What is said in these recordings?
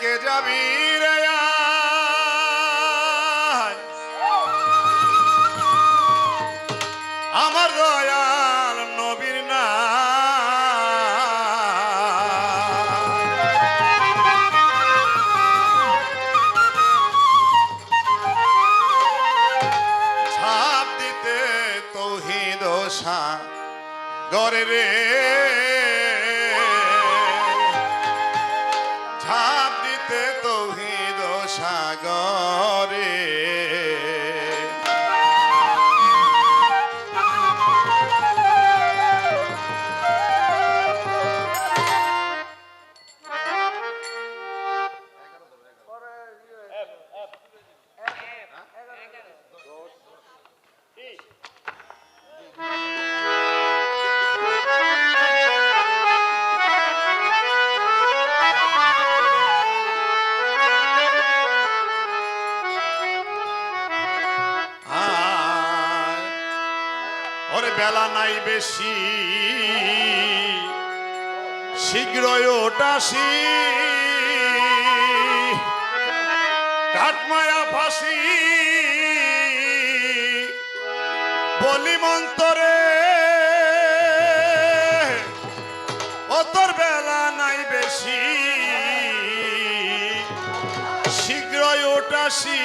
কে যাবি রে আমার দয়াল নবীর না। ছাপ দিতে তৌহিদ গরে রে। সাগরে বেলা নাই বেশি। শীঘ্রই ওটাসি। কাঠমায়া ফাঁসি। বলি মন্তরে। ও তোর বেলা নাই বেশি। শীঘ্রই ওটাসি।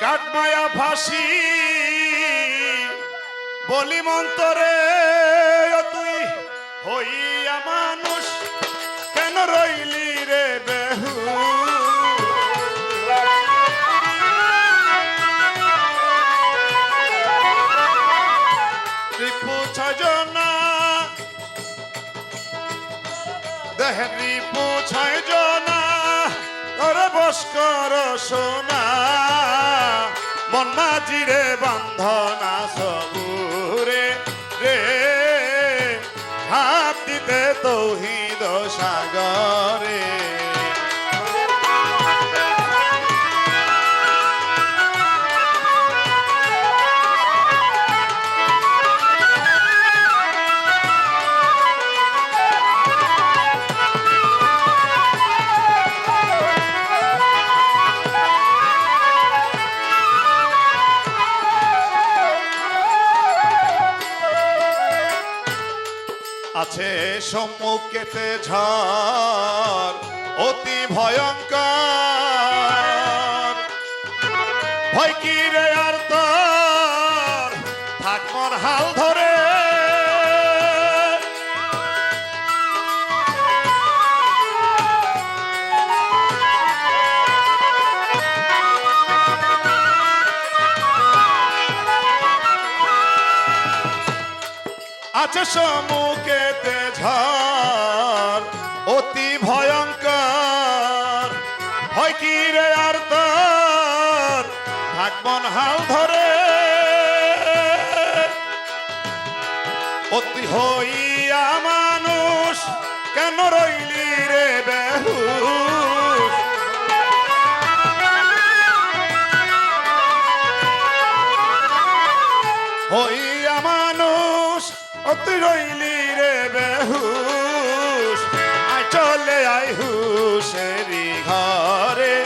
কাঠমায়া ফাঁসি। বলি মন্তরে তুই হইয়া মানুষ, কেন রইলি রে বেহু? রিপু ছজনা ছজনা তোর বস কর সোনা। মন মাঝিরে বন্ধনা সবুরে। রে হাত দিতে তৌহিদ সাগরে। আছে সম্মুখেতে ঝড় অতি ভয়ঙ্কর। ভয় কি রে আর তোর? থাক মোর হাল ধরে। আছে সম্মুখেতে ঝড়, অতি ভয়ঙ্কর। হয় কি রে আর তোর? ভাগবন হাল ধরে। অতি হইয়া মানুষ, কেন রইলি রে বেহুশ? হইয়া মানুষ অতি রইলি রে বেহুশ। আয় চলে আয় হুশেরি ঘরে।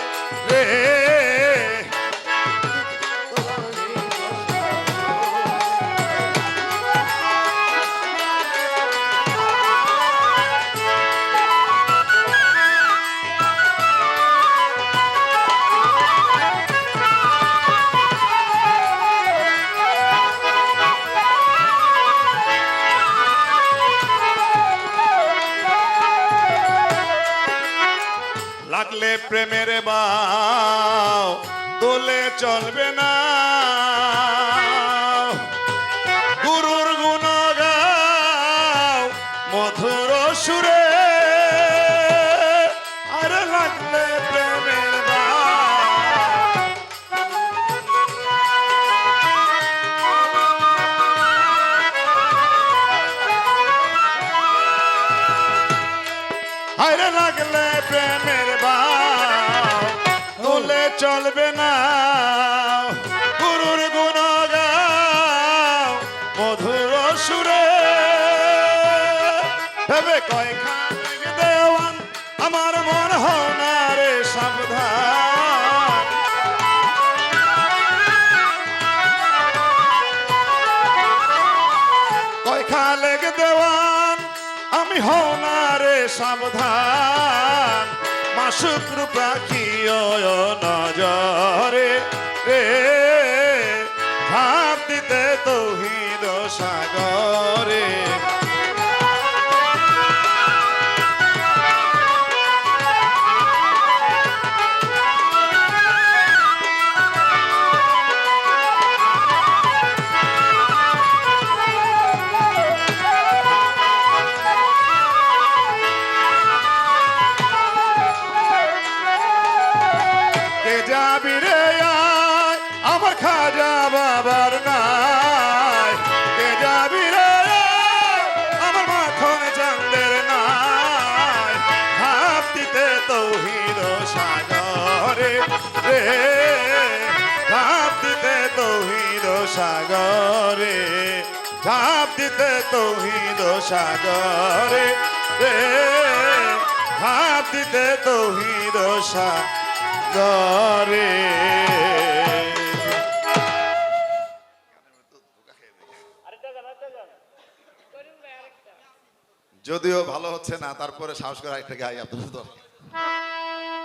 লাগলে প্রেমের বাও দোলে চলবে না। গুরুর গুণ গাও মধুর সুরে আর লাগলে প্রেমের হায়রে লাগলে প্রেমের বাও তুলে চলবে না। গুরুর গুণ গাও মধুর সুরে। ভেবে কয় খান দেওয়ান এমন হও না রে সাবধান। কয় খালেক দেওয়ান আমি হও না রে সাবধান। মাসুক পাখি নজরে? খাজা বাবার নাই। কে যাবি রে আমার সাগরে রে ভাব দিতে তৌহিদ সাগরে। ভাব দিতে তৌহিদ সাগরে। রে ভাব দিতে তৌহিদ সাগরে। যদিও ভালো হচ্ছে না তারপরে সাহস করে একটা গাই আপনার তো